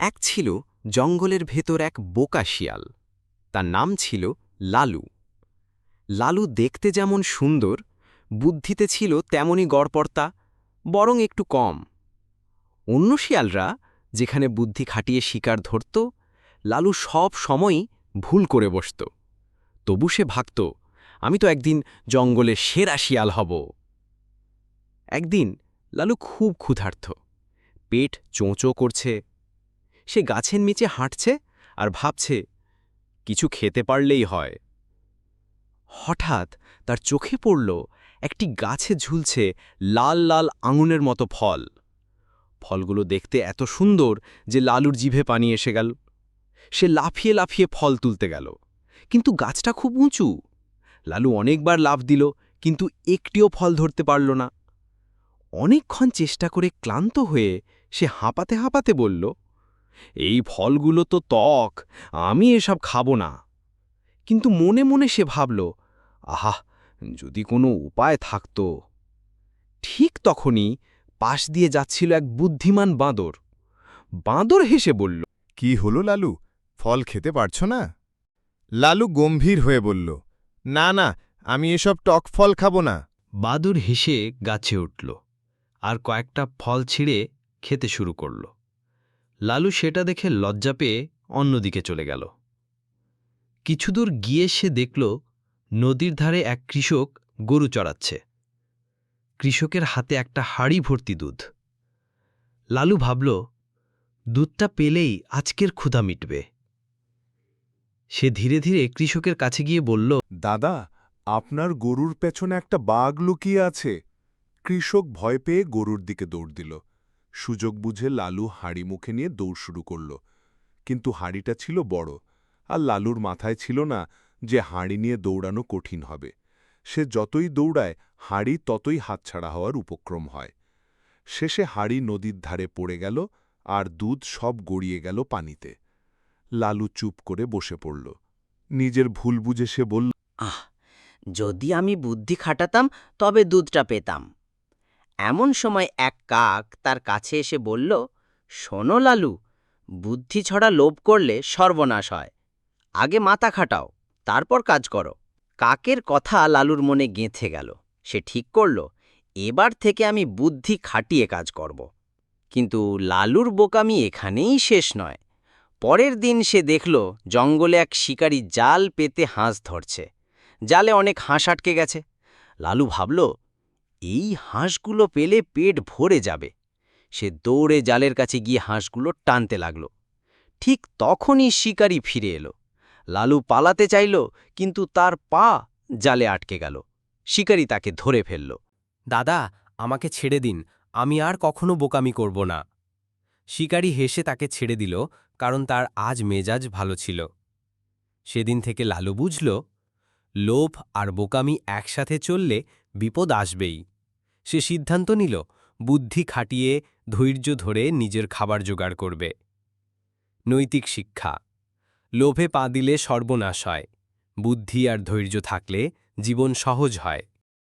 এক ছিল জঙ্গলের ভেতর এক বোকা শিয়াল। তার নাম ছিল লালু। লালু দেখতে যেমন সুন্দর, বুদ্ধিতে ছিল তেমনই গড়পর্তা বরং একটু কম। অন্য শিয়ালরা, যেখানে বুদ্ধি খাটিয়ে শিকার ধরত, লালু সব সময়ই ভুল করে বসত। তবু সে ভাগত, আমি তো একদিন জঙ্গলে সেরা শিয়াল হব। একদিন লালু খুব ক্ষুধার্থ পেট চোঁচো করছে সে গাছের নিচে হাঁটছে আর ভাবছে, কিছু খেতে পারলেই হয়। হঠাৎ তার চোখে পড়ল একটি গাছে ঝুলছে লাল লাল আঙুনের মতো ফল। ফলগুলো দেখতে এত সুন্দর যে লালুর জিভে পানি এসে গেল। সে লাফিয়ে লাফিয়ে ফল তুলতে গেল। কিন্তু গাছটা খুব উঁচু। লালু অনেকবার লাফ দিল, কিন্তু একটিও ফল ধরতে পারল না। অনেকক্ষণ চেষ্টা করে ক্লান্ত হয়ে সে হাঁপাতে হাঁপাতে বলল এই ফলগুলো তো ত্বক আমি এসব খাব না। কিন্তু মনে মনে সে ভাবল আহা যদি কোনো উপায় থাকত। ঠিক তখনই পাশ দিয়ে যাচ্ছিল এক বুদ্ধিমান বাঁদর। বাঁদর হেসে বলল কি হলো লালু? ফল খেতে পারছ না? লালু গম্ভীর হয়ে বলল না না আমি এসব টক ফল খাব না। বাদুর হেসে গাছে উঠল আর কয়েকটা ফল ছিঁড়ে খেতে শুরু করল। লালু সেটা দেখে লজ্জা পেয়ে অন্যদিকে চলে গেল। কিছুদূর গিয়ে সে দেখল নদীর ধারে এক কৃষক গরু চড়াচ্ছে। কৃষকের হাতে একটা হাড়ি ভর্তি দুধ। লালু ভাবল, দুধটা পেলেই আজকের ক্ষুধা মিটবে। সে ধীরে ধীরে কৃষকের কাছে গিয়ে বলল, দাদা, আপনার গরুর পেছনে একটা বাঘ লুকিয়ে আছে। কৃষক ভয় পেয়ে গরুর দিকে দৌড় দিল। সুযোগ বুঝে লালু হাঁড়ি মুখে নিয়ে দৌড় শুরু করল। কিন্তু হাঁড়িটা ছিল বড়, আর লালুর মাথায় ছিল না যে হাঁড়ি নিয়ে দৌড়ানো কঠিন হবে। সে যতই দৌড়ায়, হাঁড়ি ততই হাতছাড়া হওয়ার উপক্রম হয়। শেষে হাঁড়ি নদীর ধারে পড়ে গেল, আর দুধ সব গড়িয়ে গেল পানিতে। লালু চুপ করে বসে পড়ল। নিজের ভুল বুঝে সে বলল, আহ, যদি আমি বুদ্ধি খাটাতাম, তবে দুধটা পেতাম। এমন সময় এক কাক তার কাছে এসে বলল, শোনো লালু, বুদ্ধি ছড়া লোভ করলে সর্বনাশ হয়। আগে মাথা খাটাও, তারপর কাজ করো। কাকের কথা লালুর মনে গেঁথে গেল। সে ঠিক করল, এবার থেকে আমি বুদ্ধি খাটিয়ে কাজ করব। কিন্তু লালুর বোকামি এখানেই শেষ নয়। পরের দিন সে দেখল, জঙ্গলে এক শিকারী জাল পেতে হাঁস ধরছে। জালে অনেক হাঁস আটকে গেছে। লালু ভাবল এই হাঁসগুলো পেলে পেট ভরে যাবে। সে দৌড়ে জালের কাছে গিয়ে হাঁসগুলো টানতে লাগল। ঠিক তখনই শিকারী ফিরে এলো। লালু পালাতে চাইল, কিন্তু তার পা জালে আটকে গেল। শিকারী তাকে ধরে ফেলল। দাদা, আমাকে ছেড়ে দিন, আমি আর কখনো বোকামি করব না। শিকারি হেসে তাকে ছেড়ে দিল, কারণ তার আজ মেজাজ ভালো ছিল। সেদিন থেকে লালু বুঝল, লোভ আর বোকামি একসাথে চললে বিপদ আসবেই। সে সিদ্ধান্ত নিল, বুদ্ধি খাটিয়ে ধৈর্য ধরে নিজের খাবার জোগাড় করবে। নৈতিক শিক্ষা। লোভে পা দিলে সর্বনাশ হয়। বুদ্ধি আর ধৈর্য থাকলে জীবন সহজ হয়।